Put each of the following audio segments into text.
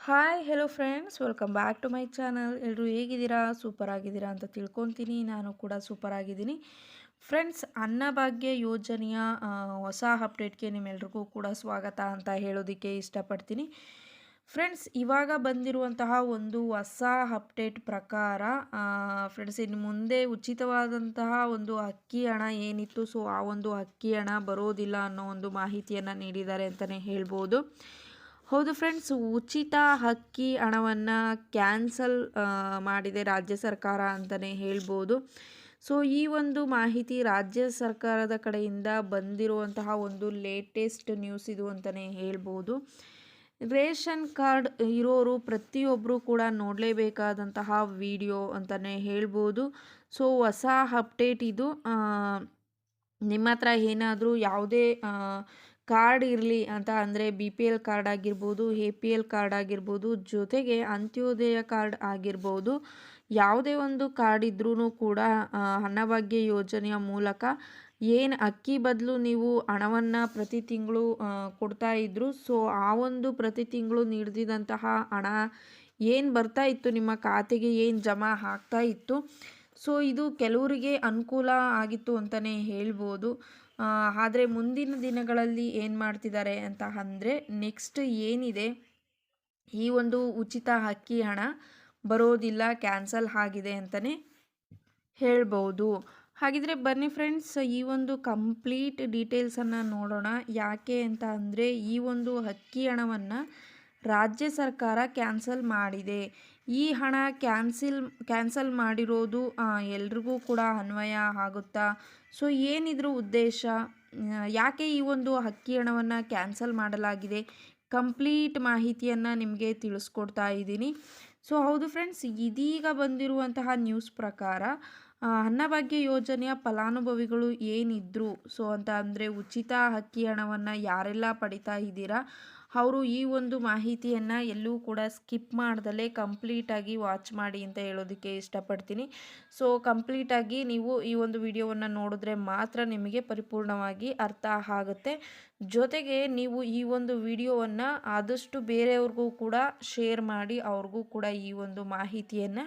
Hi hello friends welcome back to my channel ಎಲ್ಲರೂ ಹೇಗಿದ್ದೀರಾ? Super ಆಗಿದ್ದೀರಾ ಅಂತ ತಿಳ್ಕೊತೀನಿ. ನಾನು ಕೂಡ ಸೂಪರ್ ಆಗಿದ್ದೀನಿ ಫ್ರೆಂಡ್ಸ್ ಅನ್ನಭಾಗ್ಯ ಯೋಜನೆಯ ಹೊಸ ಅಪ್ಡೇಟ್ಗೆ ನಿಮ್ಮೆಲ್ರಿಗೂ ಕೂಡ ಸ್ವಾಗತ ಅಂತ ಹೇಳೋದಕ್ಕೆ ಇಷ್ಟಪಡ್ತೀನಿ. ಫ್ರೆಂಡ್ಸ್ ಇವಾಗ ಬಂದಿರುವಂತಹ ಒಂದು ಹೊಸ ಅಪ್ಡೇಟ್ ಪ್ರಕಾರ ಫ್ರೆಂಡ್ಸ್ ಇನ್ನು ಮುಂದೆ ಉಚಿತವಾದಂತಹ ಒಂದು ಅಕ್ಕಿ ಹಣ ಏನಿತ್ತು ಸೊ ಆ ಒಂದು ಅಕ್ಕಿ ಹಣ ಬರೋದಿಲ್ಲ ಅನ್ನೋ ಒಂದು ಮಾಹಿತಿಯನ್ನು ನೀಡಿದ್ದಾರೆ ಅಂತಲೇ ಹೇಳ್ಬೋದು. ಹೌದು ಫ್ರೆಂಡ್ಸ್ ಉಚಿತ ಹಕ್ಕಿ ಹಣವನ್ನು ಕ್ಯಾನ್ಸಲ್ ಮಾಡಿದೆ ರಾಜ್ಯ ಸರ್ಕಾರ ಅಂತಲೇ ಹೇಳ್ಬೋದು. ಸೊ ಈ ಒಂದು ಮಾಹಿತಿ ರಾಜ್ಯ ಸರ್ಕಾರದ ಕಡೆಯಿಂದ ಬಂದಿರುವಂತಹ ಒಂದು ಲೇಟೆಸ್ಟ್ ನ್ಯೂಸ್ ಇದು ಅಂತಲೇ ಹೇಳ್ಬೋದು. ರೇಷನ್ ಕಾರ್ಡ್ ಇರೋರು ಪ್ರತಿಯೊಬ್ಬರು ಕೂಡ ನೋಡಲೇಬೇಕಾದಂತಹ ವಿಡಿಯೋ ಅಂತಲೇ ಹೇಳ್ಬೋದು. ಸೊ ಹೊಸ ಅಪ್ಡೇಟ್ ಇದು. ನಿಮ್ಮ ಹತ್ರ ಏನಾದರೂ ಯಾವುದೇ ಕಾರ್ಡ್ ಇರಲಿ ಅಂತ ಅಂದರೆ ಬಿ ಪಿ ಎಲ್ ಕಾರ್ಡ್ ಆಗಿರ್ಬೋದು, ಎ ಪಿ ಎಲ್ ಕಾರ್ಡ್ ಆಗಿರ್ಬೋದು, ಜೊತೆಗೆ ಅಂತ್ಯೋದಯ ಕಾರ್ಡ್ ಆಗಿರ್ಬೋದು. ಯಾವುದೇ ಒಂದು ಕಾರ್ಡ್ ಇದ್ರೂ ಕೂಡ ಅನ್ನಭಾಗ್ಯ ಯೋಜನೆಯ ಮೂಲಕ ಏನು ಅಕ್ಕಿ ಬದಲು ನೀವು ಹಣವನ್ನು ಪ್ರತಿ ತಿಂಗಳು ಕೊಡ್ತಾ ಇದ್ರು, ಸೊ ಆ ಒಂದು ಪ್ರತಿ ತಿಂಗಳು ನೀಡಿದಂತಹ ಹಣ ಏನು ಬರ್ತಾ ಇತ್ತು, ನಿಮ್ಮ ಖಾತೆಗೆ ಏನು ಜಮಾ ಆಗ್ತಾ ಇತ್ತು? ಸೊ ಇದು ಕೆಲವರಿಗೆ ಅನುಕೂಲ ಆಗಿತ್ತು ಅಂತಲೇ ಹೇಳ್ಬೋದು. ಆದರೆ ಮುಂದಿನ ದಿನಗಳಲ್ಲಿ ಏನು ಮಾಡ್ತಿದ್ದಾರೆ ಅಂತ ಅಂದರೆ ನೆಕ್ಸ್ಟ್ ಏನಿದೆ, ಈ ಒಂದು ಉಚಿತ ಅಕ್ಕಿ ಹಣ ಬರೋದಿಲ್ಲ ಕ್ಯಾನ್ಸಲ್ ಆಗಿದೆ ಅಂತಲೇ ಹೇಳ್ಬೋದು. ಹಾಗಿದ್ರೆ ಬನ್ನಿ ಫ್ರೆಂಡ್ಸ್ ಈ ಒಂದು ಕಂಪ್ಲೀಟ್ ಡೀಟೇಲ್ಸನ್ನು ನೋಡೋಣ. ಯಾಕೆ ಅಂತ ಅಂದರೆ ಈ ಒಂದು ಅಕ್ಕಿ ಹಣವನ್ನು ರಾಜ್ಯ ಸರ್ಕಾರ ಕ್ಯಾನ್ಸಲ್ ಮಾಡಿದೆ. ಈ ಹಣ ಕ್ಯಾನ್ಸಿಲ್ ಕ್ಯಾನ್ಸಲ್ ಮಾಡಿರೋದು ಎಲ್ರಿಗೂ ಕೂಡ ಅನ್ವಯ ಆಗುತ್ತಾ? ಸೊ ಏನಿದ್ರು ಉದ್ದೇಶ? ಯಾಕೆ ಈ ಒಂದು ಅಕ್ಕಿ ಹಣವನ್ನು ಕ್ಯಾನ್ಸಲ್ ಮಾಡಲಾಗಿದೆ? ಕಂಪ್ಲೀಟ್ ಮಾಹಿತಿಯನ್ನು ನಿಮಗೆ ತಿಳಿಸ್ಕೊಡ್ತಾ ಇದ್ದೀನಿ. ಸೊ ಹೌದು ಫ್ರೆಂಡ್ಸ್, ಇದೀಗ ಬಂದಿರುವಂತಹ ನ್ಯೂಸ್ ಪ್ರಕಾರ ಅನ್ನಭಾಗ್ಯ ಯೋಜನೆಯ ಫಲಾನುಭವಿಗಳು ಏನಿದ್ರು? ಸೊ ಅಂತ ಅಂದರೆ ಉಚಿತ ಅಕ್ಕಿ ಹಣವನ್ನು ಯಾರೆಲ್ಲ ಪಡಿತಾ ಇದ್ದೀರಾ? ಅವರು ಈ ಒಂದು ಮಾಹಿತಿಯನ್ನು ಎಲ್ಲೂ ಕೂಡ ಸ್ಕಿಪ್ ಮಾಡ್ದಲೇ ಕಂಪ್ಲೀಟಾಗಿ ವಾಚ್ ಮಾಡಿ ಅಂತ ಹೇಳೋದಕ್ಕೆ ಇಷ್ಟಪಡ್ತೀನಿ. ಸೊ ಕಂಪ್ಲೀಟಾಗಿ ನೀವು ಈ ಒಂದು ವಿಡಿಯೋವನ್ನು ನೋಡಿದ್ರೆ ಮಾತ್ರ ನಿಮಗೆ ಪರಿಪೂರ್ಣವಾಗಿ ಅರ್ಥ ಆಗುತ್ತೆ. ಜೊತೆಗೆ ನೀವು ಈ ಒಂದು ವಿಡಿಯೋವನ್ನು ಆದಷ್ಟು ಬೇರೆಯವ್ರಿಗೂ ಕೂಡ ಶೇರ್ ಮಾಡಿ ಅವ್ರಿಗೂ ಕೂಡ ಈ ಒಂದು ಮಾಹಿತಿಯನ್ನು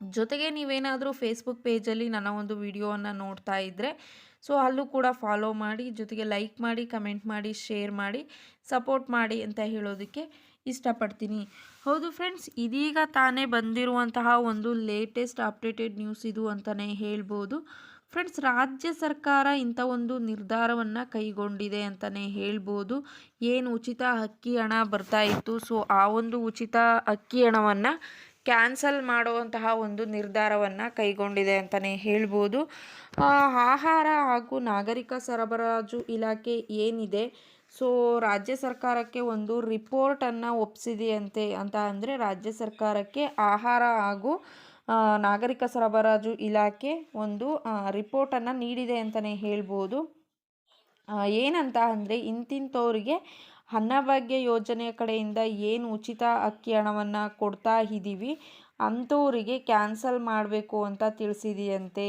ಜೊತೆಗೆ ನೀವೇನಾದರೂ ಫೇಸ್ಬುಕ್ ಪೇಜಲ್ಲಿ ನನ್ನ ಒಂದು ವಿಡಿಯೋವನ್ನು ನೋಡ್ತಾ ಇದ್ದರೆ ಸೊ ಅಲ್ಲೂ ಕೂಡ ಫಾಲೋ ಮಾಡಿ, ಜೊತೆಗೆ ಲೈಕ್ ಮಾಡಿ ಕಮೆಂಟ್ ಮಾಡಿ ಶೇರ್ ಮಾಡಿ ಸಪೋರ್ಟ್ ಮಾಡಿ ಅಂತ ಹೇಳೋದಕ್ಕೆ ಇಷ್ಟಪಡ್ತೀನಿ. ಹೌದು ಫ್ರೆಂಡ್ಸ್ ಇದೀಗ ತಾನೇ ಬಂದಿರುವಂತಹ ಒಂದು ಲೇಟೆಸ್ಟ್ ಅಪ್ಡೇಟೆಡ್ ನ್ಯೂಸ್ ಇದು ಅಂತಲೇ ಹೇಳ್ಬೋದು. ಫ್ರೆಂಡ್ಸ್ ರಾಜ್ಯ ಸರ್ಕಾರ ಇಂಥ ಒಂದು ನಿರ್ಧಾರವನ್ನು ಕೈಗೊಂಡಿದೆ ಅಂತಲೇ ಹೇಳ್ಬೋದು. ಏನು ಉಚಿತ ಅಕ್ಕಿ ಹಣ ಬರ್ತಾ ಇತ್ತು ಸೊ ಆ ಒಂದು ಉಚಿತ ಅಕ್ಕಿ ಹಣವನ್ನು ಕ್ಯಾನ್ಸಲ್ ಮಾಡುವಂತಹ ಒಂದು ನಿರ್ಧಾರವನ್ನು ಕೈಗೊಂಡಿದೆ ಅಂತಲೇ ಹೇಳ್ಬೋದು. ಆಹಾರ ಹಾಗೂ ನಾಗರಿಕ ಸರಬರಾಜು ಇಲಾಖೆ ಏನಿದೆ? ಸೊ, ರಾಜ್ಯ ಸರ್ಕಾರಕ್ಕೆ ಒಂದು ರಿಪೋರ್ಟನ್ನು ಒಪ್ಪಿಸಿದೆಯಂತೆ ಅಂತ ಅಂದರೆ ರಾಜ್ಯ ಸರ್ಕಾರಕ್ಕೆ ಆಹಾರ ಹಾಗೂ ನಾಗರಿಕ ಸರಬರಾಜು ಇಲಾಖೆ ಒಂದು ರಿಪೋರ್ಟನ್ನು ನೀಡಿದೆ ಅಂತಲೇ ಹೇಳ್ಬೋದು. ಏನಂತ ಅಂದರೆ ಇಂತಿಂಥವ್ರಿಗೆ ಅನ್ನಭಾಗ್ಯ ಯೋಜನೆ ಕಡೆಯಿಂದ ಏನು ಉಚಿತ ಅಕ್ಕಿ ಹಣವನ್ನು ಕೊಡ್ತಾ ಇದ್ದೀವಿ ಅಂಥವರಿಗೆ ಕ್ಯಾನ್ಸಲ್ ಮಾಡಬೇಕು ಅಂತ ತಿಳಿಸಿದೆಯಂತೆ.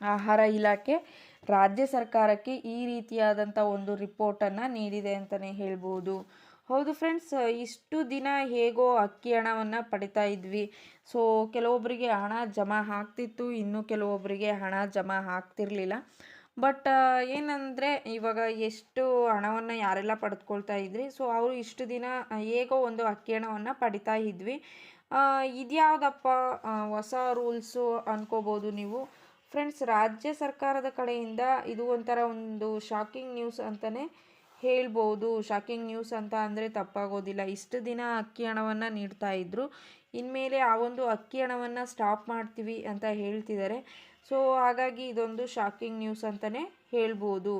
ಆಹಾರ ಇಲಾಖೆ ರಾಜ್ಯ ಸರ್ಕಾರಕ್ಕೆ ಈ ರೀತಿಯಾದಂಥ ಒಂದು ರಿಪೋರ್ಟನ್ನು ನೀಡಿದೆ ಅಂತಲೇ ಹೇಳ್ಬೋದು. ಹೌದು ಫ್ರೆಂಡ್ಸ್ ಇಷ್ಟು ದಿನ ಹೇಗೋ ಅಕ್ಕಿ ಹಣವನ್ನು ಪಡಿತಾ ಇದ್ವಿ. ಸೊ ಕೆಲವೊಬ್ಬರಿಗೆ ಹಣ ಜಮಾ ಆಗ್ತಿತ್ತು, ಇನ್ನು ಕೆಲವೊಬ್ಬರಿಗೆ ಹಣ ಜಮಾ ಆಗ್ತಿರ್ಲಿಲ್ಲ. ಬಟ್ ಏನಂದರೆ ಇವಾಗ ಎಷ್ಟು ಹಣವನ್ನು ಯಾರೆಲ್ಲ ಪಡೆದುಕೊಳ್ತಾ ಇದ್ರಿ ಸೊ ಅವರು ಇಷ್ಟು ದಿನ ಹೇಗೋ ಒಂದು ಅಕ್ಕಿ ಹಣವನ್ನು ಪಡಿತಾ ಇದ್ವಿ. ಇದ್ಯಾವುದಪ್ಪ ಹೊಸ ರೂಲ್ಸು ಅನ್ಕೋಬೋದು ನೀವು? ಫ್ರೆಂಡ್ಸ್ ರಾಜ್ಯ ಸರ್ಕಾರದ ಕಡೆಯಿಂದ ಇದು ಒಂಥರ ಒಂದು ಶಾಕಿಂಗ್ ನ್ಯೂಸ್ ಅಂತಲೇ ಹೇಳ್ಬೋದು. ಶಾಕಿಂಗ್ ನ್ಯೂಸ್ ಅಂತ ಅಂದರೆ ತಪ್ಪಾಗೋದಿಲ್ಲ. ಇಷ್ಟು ದಿನ ಅಕ್ಕಿ ಹಣವನ್ನು ನೀಡ್ತಾ ಇದ್ದರು ಇನ್ಮೇಲೆ ಆ ಒಂದು ಅಕ್ಕಿ ಹಣವನ್ನು ಸ್ಟಾಪ್ ಮಾಡ್ತೀವಿ ಅಂತ ಹೇಳ್ತಿದ್ದಾರೆ. ಸೊ ಹಾಗಾಗಿ ಇದೊಂದು ಶಾಕಿಂಗ್ ನ್ಯೂಸ್ ಅಂತಲೇ ಹೇಳ್ಬೋದು.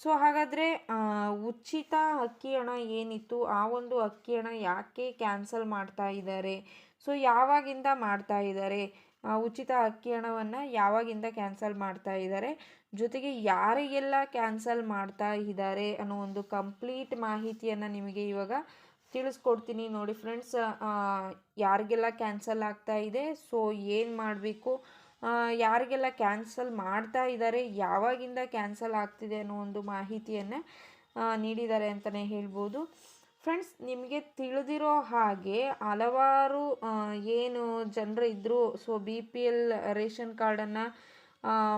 ಸೊ ಹಾಗಾದರೆ ಉಚಿತ ಅಕ್ಕಿ ಹಣ ಏನಿತ್ತು? ಆ ಒಂದು ಅಕ್ಕಿ ಹಣ ಯಾಕೆ ಕ್ಯಾನ್ಸಲ್ ಮಾಡ್ತಾ ಇದ್ದಾರೆ? ಸೊ ಯಾವಾಗಿಂದ ಮಾಡ್ತಾ ಇದ್ದಾರೆ? ಉಚಿತ ಅಕ್ಕಿ ಹಣವನ್ನು ಯಾವಾಗಿಂದ ಕ್ಯಾನ್ಸಲ್ ಮಾಡ್ತಾ ಇದ್ದಾರೆ? ಜೊತೆಗೆ ಯಾರಿಗೆಲ್ಲ ಕ್ಯಾನ್ಸಲ್ ಮಾಡ್ತಾ ಇದ್ದಾರೆ ಅನ್ನೋ ಒಂದು ಕಂಪ್ಲೀಟ್ ಮಾಹಿತಿಯನ್ನು ನಿಮಗೆ ಇವಾಗ ತಿಳಿಸ್ಕೊಡ್ತೀನಿ ನೋಡಿ ಫ್ರೆಂಡ್ಸ್ ಯಾರಿಗೆಲ್ಲ ಕ್ಯಾನ್ಸಲ್ ಆಗ್ತಾ ಇದೆ? ಸೊ ಏನು ಮಾಡಬೇಕು? ಯಾರಿಗೆಲ್ಲ ಕ್ಯಾನ್ಸಲ್ ಮಾಡ್ತಾ ಇದ್ದಾರೆ ಯಾವಾಗಿಂದ ಕ್ಯಾನ್ಸಲ್ ಆಗ್ತಿದೆ ಅನ್ನೋ ಒಂದು ಮಾಹಿತಿಯನ್ನು ನೀಡಿದ್ದಾರೆ ಅಂತಲೇ ಹೇಳ್ಬೋದು. ಫ್ರೆಂಡ್ಸ್, ನಿಮಗೆ ತಿಳಿದಿರೋ ಹಾಗೆ ಹಲವಾರು ಏನು ಜನರು ಇದ್ದರು so B P L ration ಕಾರ್ಡನ್ನು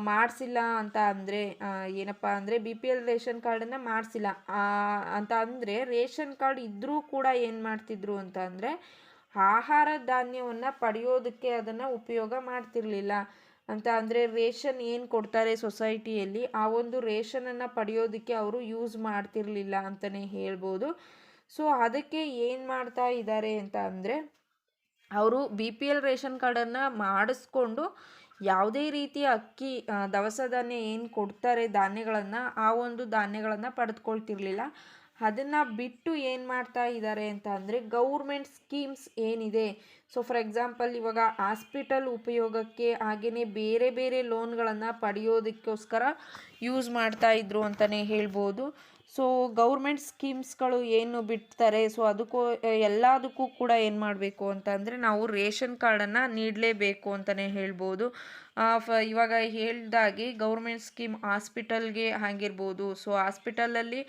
ಮಾಡಿಸಿಲ್ಲ ಅಂತ ಅಂದರೆ ಏನಪ್ಪ ಅಂದರೆ ಬಿ ಪಿ ಎಲ್ ರೇಷನ್ ಕಾರ್ಡನ್ನು ಮಾಡಿಸಿಲ್ಲ. ಅಂತ ಅಂದರೆ ರೇಷನ್ ಕಾರ್ಡ್ ಇದ್ದರೂ ಕೂಡ ಏನು ಮಾಡ್ತಿದ್ರು ಅಂತ ಅಂದರೆ ಆಹಾರ ಧಾನ್ಯವನ್ನು ಪಡೆಯೋದಕ್ಕೆ ಅದನ್ನು ಉಪಯೋಗ ಮಾಡ್ತಿರ್ಲಿಲ್ಲ. ಅಂತ ಅಂದರೆ ರೇಷನ್ ಏನು ಕೊಡ್ತಾರೆ ಸೊಸೈಟಿಯಲ್ಲಿ? ಆ ಒಂದು ರೇಷನನ್ನು ಪಡೆಯೋದಕ್ಕೆ ಅವರು ಯೂಸ್ ಮಾಡ್ತಿರ್ಲಿಲ್ಲ ಅಂತಲೇ ಹೇಳ್ಬೋದು. ಸೊ, ಅದಕ್ಕೆ ಏನು ಮಾಡ್ತಾ ಇದ್ದಾರೆ ಅಂತ ಅಂದರೆ, ಅವರು ಬಿ ಪಿ ಎಲ್ ರೇಷನ್ ಕಾರ್ಡನ್ನು ಮಾಡಿಸ್ಕೊಂಡು ಯಾವುದೇ ರೀತಿಯ ಅಕ್ಕಿ ದವಸ ಧಾನ್ಯ ಏನು ಕೊಡ್ತಾರೆ ಧಾನ್ಯಗಳನ್ನು, ಆ ಒಂದು ಧಾನ್ಯಗಳನ್ನು ಪಡೆದುಕೊಳ್ತಿರ್ಲಿಲ್ಲ. ಅದನ್ನು ಬಿಟ್ಟು ಏನು ಮಾಡ್ತಾ ಇದ್ದಾರೆ ಅಂತ ಅಂದರೆ ಗೌರ್ಮೆಂಟ್ ಸ್ಕೀಮ್ಸ್ ಏನಿದೆ. ಸೊ ಫಾರ್ ಎಕ್ಸಾಂಪಲ್ ಇವಾಗ ಹಾಸ್ಪಿಟಲ್ ಉಪಯೋಗಕ್ಕೆ ಹಾಗೆಯೇ ಬೇರೆ ಬೇರೆ ಲೋನ್ಗಳನ್ನು ಪಡೆಯೋದಕ್ಕೋಸ್ಕರ ಯೂಸ್ ಮಾಡ್ತಾ ಇದ್ರು ಅಂತಲೇ ಹೇಳ್ಬೋದು. ಸೊ ಗೌರ್ಮೆಂಟ್ ಸ್ಕೀಮ್ಸ್ಗಳು ಏನು ಬಿಡ್ತಾರೆ? ಸೊ ಅದಕ್ಕೂ, ಎಲ್ಲದಕ್ಕೂ ಕೂಡ ಏನು ಮಾಡಬೇಕು ಅಂತ ಅಂದರೆ ನಾವು ರೇಷನ್ ಕಾರ್ಡನ್ನು ನೀಡಲೇಬೇಕು ಅಂತಲೇ ಹೇಳ್ಬೋದು. ಫ ಇವಾಗ ಹೇಳ್ದಾಗಿ ಗೌರ್ಮೆಂಟ್ ಸ್ಕೀಮ್ ಹಾಸ್ಪಿಟಲ್ಗೆ ಹಾಗಿರ್ಬೋದು. ಸೊ ಹಾಸ್ಪಿಟಲಲ್ಲಿ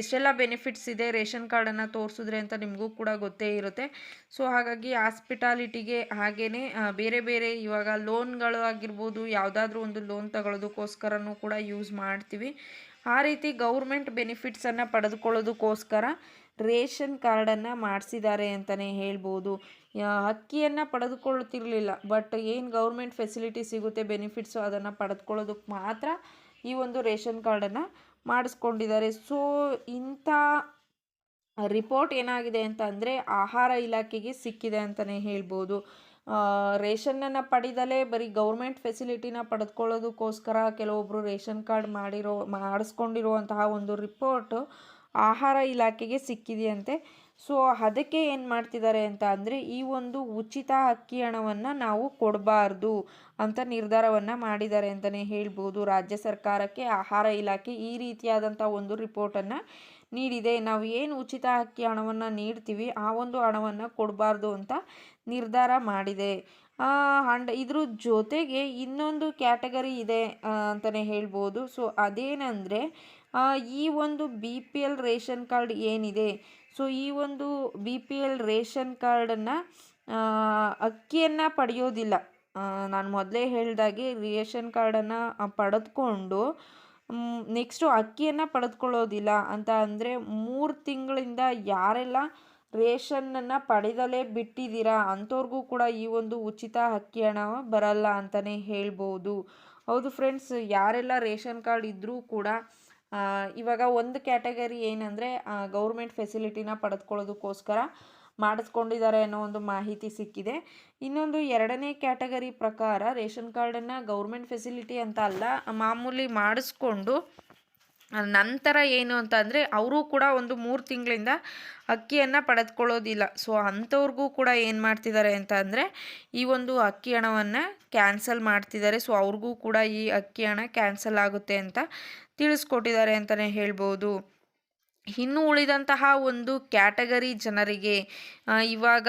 ಎಷ್ಟೆಲ್ಲ ಬೆನಿಫಿಟ್ಸ್ ಇದೆ ರೇಷನ್ ಕಾರ್ಡನ್ನು ತೋರಿಸಿದ್ರೆ ಅಂತ ನಿಮಗೂ ಕೂಡ ಗೊತ್ತೇ ಇರುತ್ತೆ. ಸೊ ಹಾಗಾಗಿ ಹಾಸ್ಪಿಟಾಲಿಟಿಗೆ ಹಾಗೆಯೇ ಬೇರೆ ಬೇರೆ ಇವಾಗ ಲೋನ್ಗಳು ಆಗಿರ್ಬೋದು, ಯಾವುದಾದ್ರೂ ಒಂದು ಲೋನ್ ತಗೊಳ್ಳೋದಕ್ಕೋಸ್ಕರನೂ ಕೂಡ ಯೂಸ್ ಮಾಡ್ತೀವಿ. ಆ ರೀತಿ ಗೌರ್ಮೆಂಟ್ ಬೆನಿಫಿಟ್ಸನ್ನು ಪಡೆದುಕೊಳ್ಳೋದಕ್ಕೋಸ್ಕರ ರೇಷನ್ ಕಾರ್ಡನ್ನು ಮಾಡಿಸಿದ್ದಾರೆ ಅಂತಲೇ ಹೇಳ್ಬೋದು. ಅಕ್ಕಿಯನ್ನು ಪಡೆದುಕೊಳ್ಳುತ್ತಿರಲಿಲ್ಲ ಬಟ್ ಏನು ಗೌರ್ಮೆಂಟ್ ಫೆಸಿಲಿಟಿ ಸಿಗುತ್ತೆ ಬೆನಿಫಿಟ್ಸು ಅದನ್ನು ಪಡೆದುಕೊಳ್ಳೋದಕ್ಕೆ ಮಾತ್ರ ಈ ಒಂದು ರೇಷನ್ ಕಾರ್ಡನ್ನು ಮಾಡಿಸ್ಕೊಂಡಿದ್ದಾರೆ. ಸೊ ಇಂಥ ರಿಪೋರ್ಟ್ ಏನಾಗಿದೆ ಅಂತ ಅಂದರೆ ಆಹಾರ ಇಲಾಖೆಗೆ ಸಿಕ್ಕಿದೆ ಅಂತಲೇ ಹೇಳ್ಬೋದು. ರೇಷನ್ನನ್ನು ಪಡೆದಲೇ ಬರೀ ಗೌರ್ಮೆಂಟ್ ಫೆಸಿಲಿಟಿನ ಪಡೆದುಕೊಳ್ಳೋದಕ್ಕೋಸ್ಕರ ಕೆಲವೊಬ್ಬರು ರೇಷನ್ ಕಾರ್ಡ್ ಮಾಡಿರೋ, ಮಾಡಿಸ್ಕೊಂಡಿರುವಂತಹ ಒಂದು ರಿಪೋರ್ಟು ಆಹಾರ ಇಲಾಖೆಗೆ ಸಿಕ್ಕಿದೆಯಂತೆ. ಸೊ ಅದಕ್ಕೆ ಏನು ಮಾಡ್ತಿದ್ದಾರೆ ಅಂತ ಅಂದರೆ, ಈ ಒಂದು ಉಚಿತ ಅಕ್ಕಿ ಹಣವನ್ನು ನಾವು ಕೊಡಬಾರ್ದು ಅಂತ ನಿರ್ಧಾರವನ್ನು ಮಾಡಿದ್ದಾರೆ ಅಂತಲೇ ಹೇಳ್ಬೋದು. ರಾಜ್ಯ ಸರ್ಕಾರಕ್ಕೆ ಆಹಾರ ಇಲಾಖೆ ಈ ರೀತಿಯಾದಂಥ ಒಂದು ರಿಪೋರ್ಟನ್ನು ನೀಡಿದೆ. ನಾವು ಏನು ಉಚಿತ ಅಕ್ಕಿ ಹಣವನ್ನು ನೀಡ್ತೀವಿ, ಆ ಒಂದು ಹಣವನ್ನು ಕೊಡಬಾರ್ದು ಅಂತ ನಿರ್ಧಾರ ಮಾಡಿದೆ. ಅಂಡ್ ಇದ್ರ ಜೊತೆಗೆ ಇನ್ನೊಂದು ಕ್ಯಾಟಗರಿ ಇದೆ ಅಂತಲೇ ಹೇಳ್ಬೋದು. ಸೊ, ಅದೇನೆಂದರೆ ಈ ಒಂದು B P L ration card ಏನಿದೆ, ಸೊ, ಈ ಒಂದು ಬಿ ಪಿ ಎಲ್ ರೇಷನ್ ಕಾರ್ಡನ್ನು ಅಕ್ಕಿಯನ್ನು ಪಡೆಯೋದಿಲ್ಲ. ನಾನು ಮೊದಲೇ ಹೇಳಿದಾಗೆ ರೇಷನ್ ಕಾರ್ಡನ್ನು ಪಡೆದುಕೊಂಡು ನೆಕ್ಸ್ಟು ಅಕ್ಕಿಯನ್ನು ಪಡೆದುಕೊಳ್ಳೋದಿಲ್ಲ ಅಂತ ಅಂದರೆ ಮೂರು ತಿಂಗಳಿಂದ ಯಾರೆಲ್ಲ ರೇಷನ್ನನ್ನು ಪಡೆದಲೇ ಬಿಟ್ಟಿದ್ದೀರಾ ಅಂಥವ್ರಿಗೂ ಕೂಡ ಈ ಒಂದು ಉಚಿತ ಅಕ್ಕಿ ಹಣ ಬರಲ್ಲ ಅಂತಲೇ ಹೇಳ್ಬೋದು. ಹೌದು ಫ್ರೆಂಡ್ಸ್ ಯಾರೆಲ್ಲ ರೇಷನ್ ಕಾರ್ಡ್ ಇದ್ದರೂ ಕೂಡ ಇವಾಗ ಒಂದು ಕ್ಯಾಟಗರಿ ಏನಂದರೆ ಗೌರ್ಮೆಂಟ್ ಫೆಸಿಲಿಟಿನ ಪಡೆದುಕೊಳ್ಳೋದಕ್ಕೋಸ್ಕರ ಮಾಡಿಸ್ಕೊಂಡಿದ್ದಾರೆ ಅನ್ನೋ ಒಂದು ಮಾಹಿತಿ ಸಿಕ್ಕಿದೆ. ಇನ್ನೊಂದು ಎರಡನೇ ಕ್ಯಾಟಗರಿ ಪ್ರಕಾರ ರೇಷನ್ ಕಾರ್ಡನ್ನು ಗೌರ್ಮೆಂಟ್ ಫೆಸಿಲಿಟಿ ಅಂತ ಅಲ್ಲ, ಮಾಮೂಲಿ ಮಾಡಿಸ್ಕೊಂಡು ನಂತರ ಏನು ಅಂತ ಅಂದರೆ ಅವರು ಕೂಡ ಒಂದು ಮೂರು ತಿಂಗಳಿಂದ ಅಕ್ಕಿಯನ್ನು ಪಡೆದುಕೊಳ್ಳೋದಿಲ್ಲ. ಸೊ, ಅಂಥವ್ರಿಗೂ ಕೂಡ ಏನು ಮಾಡ್ತಿದ್ದಾರೆ ಅಂತ ಅಂದರೆ ಈ ಒಂದು ಅಕ್ಕಿ ಹಣವನ್ನು ಕ್ಯಾನ್ಸಲ್ ಮಾಡ್ತಿದ್ದಾರೆ. ಸೊ, ಅವ್ರಿಗೂ ಕೂಡ ಈ ಅಕ್ಕಿ ಹಣ ಕ್ಯಾನ್ಸಲ್ ಆಗುತ್ತೆ ಅಂತ ತಿಳಿಸ್ಕೊಟ್ಟಿದ್ದಾರೆ ಅಂತಲೇ ಹೇಳ್ಬೋದು. ಇನ್ನು ಉಳಿದಂತಹ ಒಂದು ಕ್ಯಾಟಗರಿ ಜನರಿಗೆ ಇವಾಗ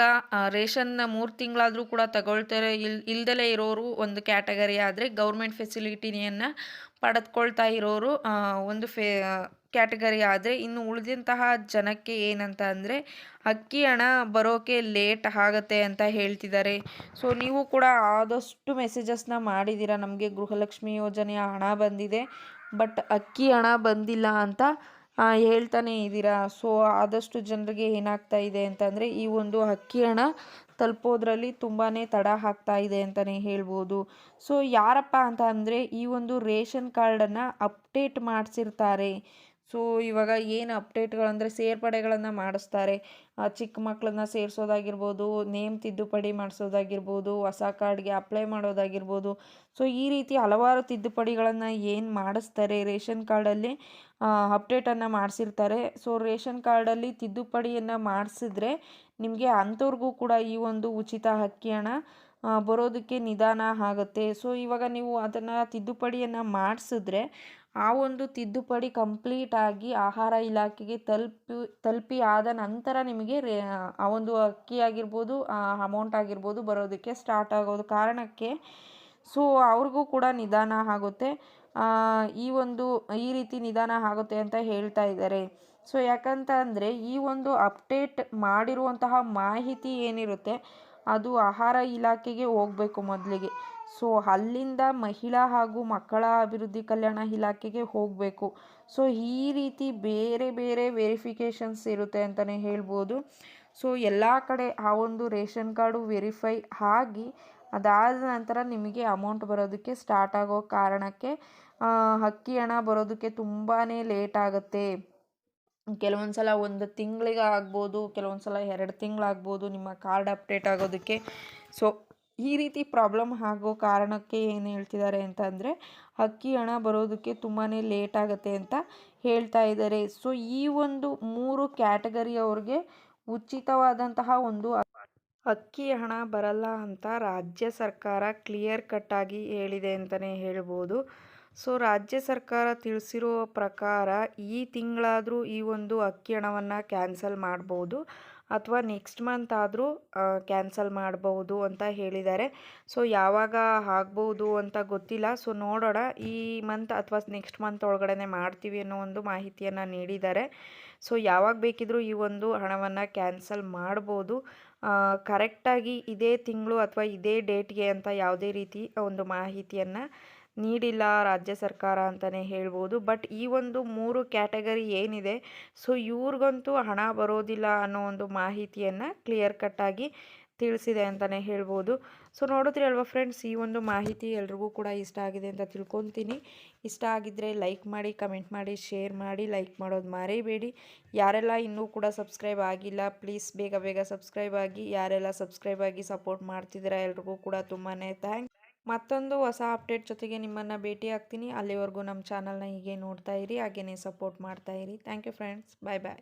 ರೇಷನ್ನ ಮೂರು ತಿಂಗಳಾದರೂ ಕೂಡ ತಗೊಳ್ತಾರೆ ಇಲ್, ಇಲ್ದಲೇ ಇರೋರು ಒಂದು ಕ್ಯಾಟಗರಿ ಆದರೆ ಗೌರ್ಮೆಂಟ್ ಫೆಸಿಲಿಟಿನಿಯನ್ನು ಪಡೆದುಕೊಳ್ತಾ ಇರೋರು ಒಂದು ಫೇ, ಕ್ಯಾಟಗರಿ ಆದರೆ ಇನ್ನು ಉಳಿದಂತಹ ಜನಕ್ಕೆ ಏನಂತ ಅಂದರೆ ಅಕ್ಕಿ ಹಣ ಬರೋಕೆ ಲೇಟ್ ಆಗುತ್ತೆ ಅಂತ ಹೇಳ್ತಿದ್ದಾರೆ. ಸೊ, ನೀವು ಕೂಡ ಆದಷ್ಟು ಮೆಸೇಜಸ್ನ ಮಾಡಿದ್ದೀರಾ? ನಮಗೆ ಗೃಹಲಕ್ಷ್ಮಿ ಯೋಜನೆಯ ಹಣ ಬಂದಿದೆ, ಬಟ್ ಅಕ್ಕಿ ಹಣ ಬಂದಿಲ್ಲ ಅಂತ ಹೇಳ್ತಾನೆ ಇದ್ದೀರಾ? ಸೊ ಆದಷ್ಟು ಜನರಿಗೆ ಏನಾಗ್ತಾ ಇದೆ ಅಂತಂದರೆ, ಈ ಒಂದು ಅಕ್ಕಿ ಹಣ ತಲುಪೋದ್ರಲ್ಲಿ ತುಂಬಾ ತಡ ಆಗ್ತಾ ಇದೆ ಅಂತಲೇ ಹೇಳ್ಬೋದು. ಸೊ ಯಾರಪ್ಪ ಅಂತ ಈ ಒಂದು ರೇಷನ್ ಕಾರ್ಡನ್ನು ಅಪ್ಡೇಟ್ ಮಾಡಿಸಿರ್ತಾರೆ. ಸೊ, ಇವಾಗ ಏನು ಅಪ್ಡೇಟ್ಗಳಂದರೆ ಸೇರ್ಪಡೆಗಳನ್ನು ಮಾಡಿಸ್ತಾರೆ. ಚಿಕ್ಕ ಮಕ್ಕಳನ್ನ ಸೇರಿಸೋದಾಗಿರ್ಬೋದು, ನೇಮ್ ತಿದ್ದುಪಡಿ ಮಾಡಿಸೋದಾಗಿರ್ಬೋದು, ಹೊಸ ಕಾರ್ಡ್ಗೆ ಅಪ್ಲೈ ಮಾಡೋದಾಗಿರ್ಬೋದು. ಸೊ, ಈ ರೀತಿ ಹಲವಾರು ತಿದ್ದುಪಡಿಗಳನ್ನು ಏನು ಮಾಡಿಸ್ತಾರೆ, ರೇಷನ್ ಕಾರ್ಡಲ್ಲಿ ಅಪ್ಡೇಟನ್ನು ಮಾಡಿಸಿರ್ತಾರೆ. ಸೊ, ರೇಷನ್ ಕಾರ್ಡಲ್ಲಿ ತಿದ್ದುಪಡಿಯನ್ನು ಮಾಡಿಸಿದ್ರೆ ನಿಮಗೆ ಅಂಥವ್ರಿಗೂ ಕೂಡ ಈ ಒಂದು ಉಚಿತ ಹಕ್ಕಿ ಹಣ ಬರೋದಕ್ಕೆ ನಿಧಾನ ಆಗುತ್ತೆ. ಸೊ, ಇವಾಗ ನೀವು ಅದನ್ನು ತಿದ್ದುಪಡಿಯನ್ನು ಮಾಡಿಸಿದ್ರೆ ಆ ಒಂದು ತಿದ್ದುಪಡಿ ಕಂಪ್ಲೀಟ್ ಆಗಿ ಆಹಾರ ಇಲಾಖೆಗೆ ತಲುಪಿ ತಲುಪಿ ಆದ ನಂತರ ನಿಮಗೆ ರೇ, ಆ ಒಂದು ಅಕ್ಕಿ ಆಗಿರ್ಬೋದು ಅಮೌಂಟ್ ಆಗಿರ್ಬೋದು ಬರೋದಕ್ಕೆ ಸ್ಟಾರ್ಟ್ ಆಗೋದು ಕಾರಣಕ್ಕೆ. ಸೊ ಅವ್ರಿಗೂ ಕೂಡ ನಿಧಾನ ಆಗುತ್ತೆ. ಈ ಒಂದು, ಈ ರೀತಿ ನಿಧಾನ ಆಗುತ್ತೆ ಅಂತ ಹೇಳ್ತಾ ಇದ್ದಾರೆ. ಸೊ ಯಾಕಂತ ಅಂದರೆ ಈ ಒಂದು ಅಪ್ಡೇಟ್ ಮಾಡಿರುವಂತಹ ಮಾಹಿತಿ ಏನಿರುತ್ತೆ ಅದು ಆಹಾರ ಇಲಾಖೆಗೆ ಹೋಗಬೇಕು ಮೊದಲಿಗೆ. ಸೊ, ಅಲ್ಲಿಂದ ಮಹಿಳಾ ಹಾಗೂ ಮಕ್ಕಳ ಅಭಿವೃದ್ಧಿ ಕಲ್ಯಾಣ ಇಲಾಖೆಗೆ ಹೋಗಬೇಕು. ಸೊ, ಈ ರೀತಿ ಬೇರೆ ಬೇರೆ ವೆರಿಫಿಕೇಷನ್ಸ್ ಇರುತ್ತೆ ಅಂತಲೇ ಹೇಳ್ಬೋದು. ಸೊ, ಎಲ್ಲ ಕಡೆ ಆ ಒಂದು ರೇಷನ್ ಕಾರ್ಡು ವೆರಿಫೈ ಆಗಿ ಅದಾದ ನಂತರ ನಿಮಗೆ ಅಮೌಂಟ್ ಬರೋದಕ್ಕೆ ಸ್ಟಾರ್ಟ್ ಆಗೋ ಕಾರಣಕ್ಕೆ ಅಕ್ಕಿ ಹಣ ಬರೋದಕ್ಕೆ ತುಂಬಾ ಲೇಟ್ ಆಗುತ್ತೆ. ಕೆಲವೊಂದು ಸಲ ಒಂದು ತಿಂಗಳಿಗೆ ಆಗ್ಬೋದು ಕೆಲವೊಂದು ಸಲ ಎರಡು ತಿಂಗಳಾಗ್ಬೋದು ನಿಮ್ಮ ಕಾರ್ಡ್ ಅಪ್ಡೇಟ್ ಆಗೋದಕ್ಕೆ. ಸೊ, ಈ ರೀತಿ ಪ್ರಾಬ್ಲಮ್ ಆಗೋ ಕಾರಣಕ್ಕೆ ಏನು ಹೇಳ್ತಿದ್ದಾರೆ ಅಂತ ಅಂದರೆ ಅಕ್ಕಿ ಹಣ ಬರೋದಕ್ಕೆ ತುಂಬಾ ಲೇಟ್ ಆಗುತ್ತೆ ಅಂತ ಹೇಳ್ತಾ ಇದ್ದಾರೆ. ಸೊ, ಈ ಒಂದು ಮೂರು ಕ್ಯಾಟಗರಿ ಅವ್ರಿಗೆ ಉಚಿತವಾದಂತಹ ಒಂದು ಅಕ್ಕಿ ಹಣ ಬರಲ್ಲ ಅಂತ ರಾಜ್ಯ ಸರ್ಕಾರ ಕ್ಲಿಯರ್ ಕಟ್ಟಾಗಿ ಹೇಳಿದೆ ಅಂತಲೇ ಹೇಳ್ಬೋದು. ಸೊ ರಾಜ್ಯ ಸರ್ಕಾರ ತಿಳಿಸಿರೋ ಪ್ರಕಾರ ಈ ತಿಂಗಳಾದರೂ ಈ ಒಂದು ಅಕ್ಕಿ ಹಣವನ್ನು ಕ್ಯಾನ್ಸಲ್ ಮಾಡ್ಬೋದು ಅಥವಾ ನೆಕ್ಸ್ಟ್ ಮಂತ್ ಆದರೂ ಕ್ಯಾನ್ಸಲ್ ಮಾಡಬಹುದು ಅಂತ ಹೇಳಿದ್ದಾರೆ. ಸೊ ಯಾವಾಗ ಆಗ್ಬೋದು ಅಂತ ಗೊತ್ತಿಲ್ಲ. ಸೊ ನೋಡೋಣ. ಈ ಮಂತ್ ಅಥವಾ ನೆಕ್ಸ್ಟ್ ಮಂತ್ ಒಳಗಡೆ ಮಾಡ್ತೀವಿ ಅನ್ನೋ ಒಂದು ಮಾಹಿತಿಯನ್ನು ನೀಡಿದ್ದಾರೆ. ಸೊ ಯಾವಾಗ ಬೇಕಿದ್ರೂ ಈ ಒಂದು ಹಣವನ್ನು ಕ್ಯಾನ್ಸಲ್ ಮಾಡ್ಬೋದು. ಕರೆಕ್ಟಾಗಿ ಇದೇ ತಿಂಗಳು ಅಥವಾ ಇದೇ ಡೇಟ್ಗೆ ಅಂತ ಯಾವುದೇ ರೀತಿ ಒಂದು ಮಾಹಿತಿಯನ್ನು ನೀಡಿಲ್ಲ ರಾಜ್ಯ ಸರ್ಕಾರ ಅಂತಲೇ ಹೇಳ್ಬೋದು. ಬಟ್ ಈ ಒಂದು ಮೂರು ಕ್ಯಾಟಗರಿ ಏನಿದೆ, ಸೊ ಇವ್ರಿಗಂತೂ ಹಣ ಬರೋದಿಲ್ಲ ಅನ್ನೋ ಒಂದು ಮಾಹಿತಿಯನ್ನು ಕ್ಲಿಯರ್ ಕಟ್ಟಾಗಿ ತಿಳಿಸಿದೆ ಅಂತಲೇ ಹೇಳ್ಬೋದು. ಸೊ ನೋಡಿದ್ರಿ ಅಲ್ವಾ ಫ್ರೆಂಡ್ಸ್ ಈ ಒಂದು ಮಾಹಿತಿ ಎಲ್ರಿಗೂ ಕೂಡ ಇಷ್ಟ ಆಗಿದೆ ಅಂತ ತಿಳ್ಕೊತೀನಿ. ಇಷ್ಟ ಆಗಿದ್ದರೆ ಲೈಕ್ ಮಾಡಿ ಕಮೆಂಟ್ ಮಾಡಿ ಶೇರ್ ಮಾಡಿ ಲೈಕ್ ಮಾಡೋದು ಮರಿಬೇಡಿ. ಯಾರೆಲ್ಲ ಇನ್ನೂ ಕೂಡ ಸಬ್ಸ್ಕ್ರೈಬ್ ಆಗಿಲ್ಲ ಪ್ಲೀಸ್ ಬೇಗ ಬೇಗ ಸಬ್ಸ್ಕ್ರೈಬ್ ಆಗಿ. ಯಾರೆಲ್ಲ ಸಬ್ಸ್ಕ್ರೈಬ್ ಆಗಿ ಸಪೋರ್ಟ್ ಮಾಡ್ತಿದ್ದೀರಾ ಎಲ್ರಿಗೂ ಕೂಡ ತುಂಬಾ ಥ್ಯಾಂಕ್ಸ್ ಮತ್ತೊಂದು ಹೊಸ ಅಪ್ಡೇಟ್ ಜೊತೆಗೆ ನಿಮ್ಮನ್ನು ಭೇಟಿ ಆಗ್ತೀನಿ ಅಲ್ಲಿವರೆಗೂ ನಮ್ಮ ಚಾನಲ್ನ ಹೀಗೆ ನೋಡ್ತಾ ಇರಿ ಹಾಗೆಯೇ ಸಪೋರ್ಟ್ ಮಾಡ್ತಾ ಇರಿ. Thank you friends bye bye